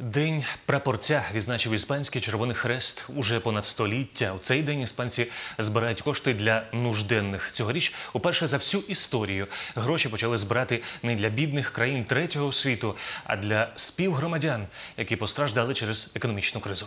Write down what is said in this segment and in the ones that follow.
День прапорця відзначив іспанський Червоний Хрест уже понад століття. У цей день іспанці збирають кошти для нужденних. Цьогоріч уперше за всю історію гроші почали збирати не для бідних країн третього світу, а для співгромадян, які постраждали через економічну кризу.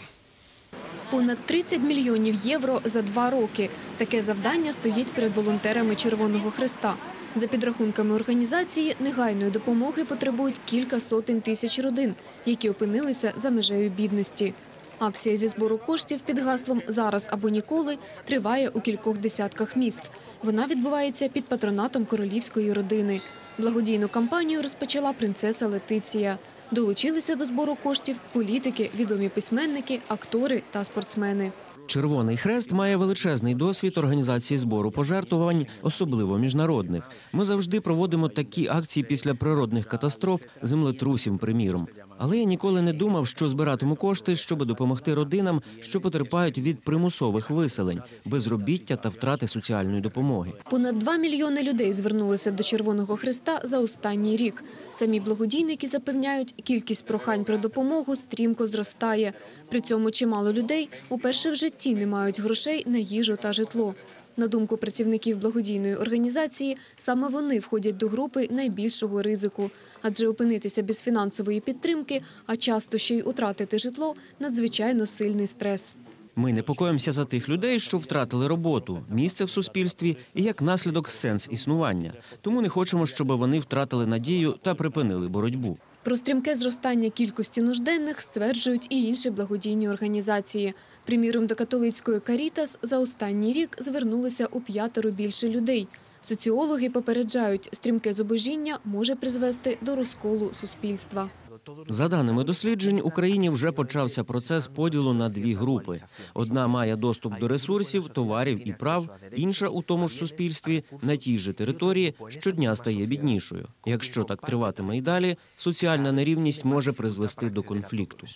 Понад 30 мільйонів євро за два роки. Таке завдання стоїть перед волонтерами Червоного Хреста. За підрахунками організації, негайної допомоги потребують кілька сотень тисяч родин, які опинилися за межею бідності. Акція зі збору коштів під гаслом «Зараз або ніколи» триває у кількох десятках міст. Вона відбувається під патронатом королівської родини. Благодійну кампанію розпочала принцеса Летиція. Долучилися до збору коштів політики, відомі письменники, актори та спортсмени. Червоний хрест має величезний досвід організації збору пожертвувань, особливо міжнародних. Ми завжди проводимо такі акції після природних катастроф, землетрусів, приміром. Але я ніколи не думав, що збиратиму кошти, щоб допомогти родинам, що потерпають від примусових виселень, безробіття та втрати соціальної допомоги. Понад 2 мільйони людей звернулися до Червоного Хреста за останній рік. Самі благодійники запевняють, кількість прохань про допомогу стрімко зростає. При цьому чимало людей уперше в житті не мають грошей на їжу та житло. На думку працівників благодійної організації, саме вони входять до групи найбільшого ризику, адже опинитися без фінансової підтримки, а часто ще й утратити житло надзвичайно сильний стрес. Ми непокоїмося за тих людей, що втратили роботу, місце в суспільстві і як наслідок сенс існування. Тому не хочемо, щоб вони втратили надію та припинили боротьбу. Про стрімке зростання кількості нужденних стверджують і інші благодійні організації. Приміром, до католицької Карітас за останній рік звернулися у п'ятеро більше людей. Соціологи попереджають, стрімке зубожіння може призвести до розколу суспільства. За даними досліджень, Україні вже почався процес поділу на дві групи: одна має доступ до ресурсів, товарів і прав, інша у тому ж суспільстві на тій же території щодня стає біднішою. Якщо так триватиме і далі, соціальна нерівність може призвести до конфлікту.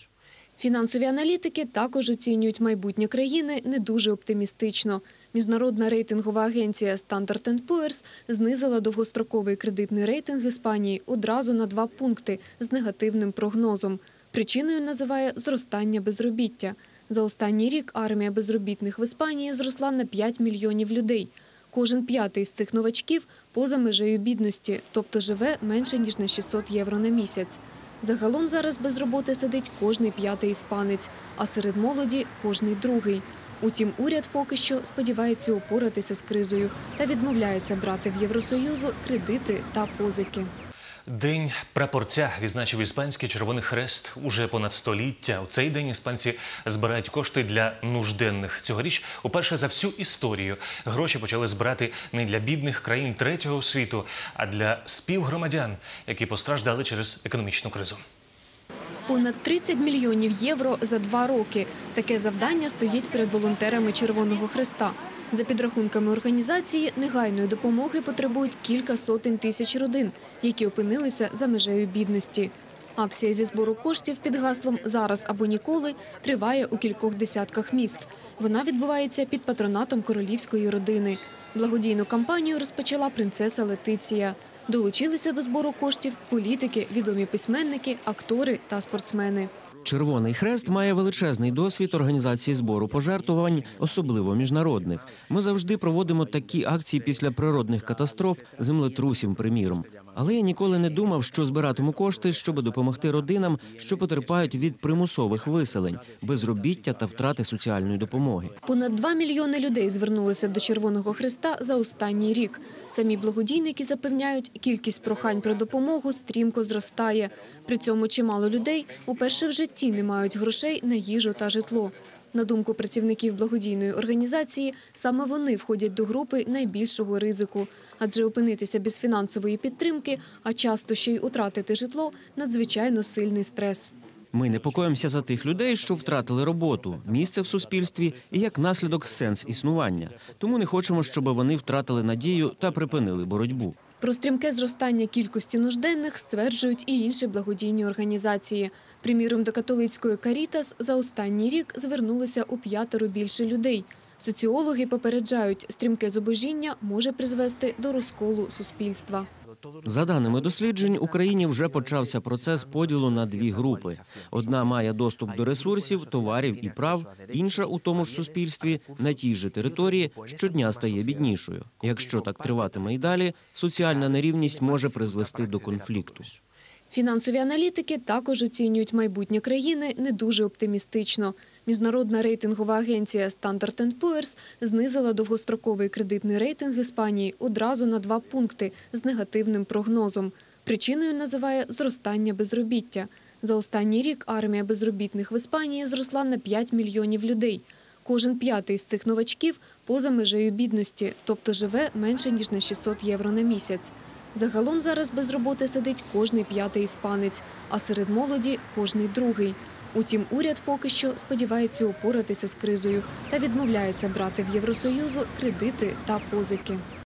Фінансові аналітики також оцінюють майбутнє країни не дуже оптимістично. Міжнародна рейтингова агенція Standard Poor's знизила довгостроковий кредитний рейтинг Іспанії одразу на два пункти з негативним прогнозом. Причиною називає зростання безробіття. За останній рік армія безробітних в Іспанії зросла на 5 мільйонів людей. Кожен п'ятий з цих новачків поза межею бідності, тобто живе менше ніж на 600 євро на місяць. Загалом зараз без роботи сидить кожний п'ятий іспанець, а серед молоді кожний другий. Утім, уряд поки що сподівається упоратися з кризою та відмовляється брати в Євросоюзу кредити та позики. День прапорця відзначив іспанський Червоний Хрест уже понад століття. У цей день іспанці збирають кошти для нужденних. Цьогоріч уперше за всю історію гроші почали збирати не для бідних країн третього світу, а для співгромадян, які постраждали через економічну кризу. Понад 30 мільйонів євро за два роки. Таке завдання стоїть перед волонтерами Червоного Хреста. За підрахунками організації, негайної допомоги потребують кілька сотень тисяч родин, які опинилися за межею бідності. Акція зі збору коштів під гаслом «Зараз або ніколи» триває у кількох десятках міст. Вона відбувається під патронатом королівської родини. Благодійну кампанію розпочала принцеса Летиція. Долучилися до збору коштів політики, відомі письменники, актори та спортсмени. Червоний хрест має величезний досвід організації збору пожертвувань, особливо міжнародних. Ми завжди проводимо такі акції після природних катастроф, землетрусів, приміром. Але я ніколи не думав, що збиратиму кошти, щоб допомогти родинам, що потерпають від примусових виселень, безробіття та втрати соціальної допомоги. Понад 2 мільйони людей звернулися до Червоного Хреста за останній рік. Самі благодійники запевняють, кількість прохань про допомогу стрімко зростає. При цьому чимало людей уперше в житті не мають грошей на їжу та житло. На думку працівників благодійної організації, саме вони входять до групи найбільшого ризику, адже опинитися без фінансової підтримки, а часто ще й утратити житло надзвичайно сильний стрес. Ми непокоїмося за тих людей, що втратили роботу, місце в суспільстві і як наслідок сенс існування. Тому не хочемо, щоб вони втратили надію та припинили боротьбу. Про стрімке зростання кількості нужденних стверджують і інші благодійні організації. Приміром, до католицької Карітас за останній рік звернулися у п'ятеро більше людей. Соціологи попереджають, стрімке зубожіння може призвести до розколу суспільства. За даними досліджень, Україні вже почався процес поділу на дві групи: одна має доступ до ресурсів, товарів і прав, інша у тому ж суспільстві на тій же території щодня стає біднішою. Якщо так триватиме і далі, соціальна нерівність може призвести до конфлікту. Фінансові аналітики також оцінюють майбутнє країни не дуже оптимістично. Міжнародна рейтингова агенція Standard Poor's знизила довгостроковий кредитний рейтинг Іспанії одразу на два пункти з негативним прогнозом. Причиною називає зростання безробіття. За останній рік армія безробітних в Іспанії зросла на 5 мільйонів людей. Кожен п'ятий з цих новачків поза межею бідності, тобто живе менше ніж на 600 євро на місяць. Загалом зараз без роботи сидить кожний п'ятий іспанець, а серед молоді кожний другий. Утім, уряд поки що сподівається упоратися з кризою та відмовляється брати в Євросоюзу кредити та позики.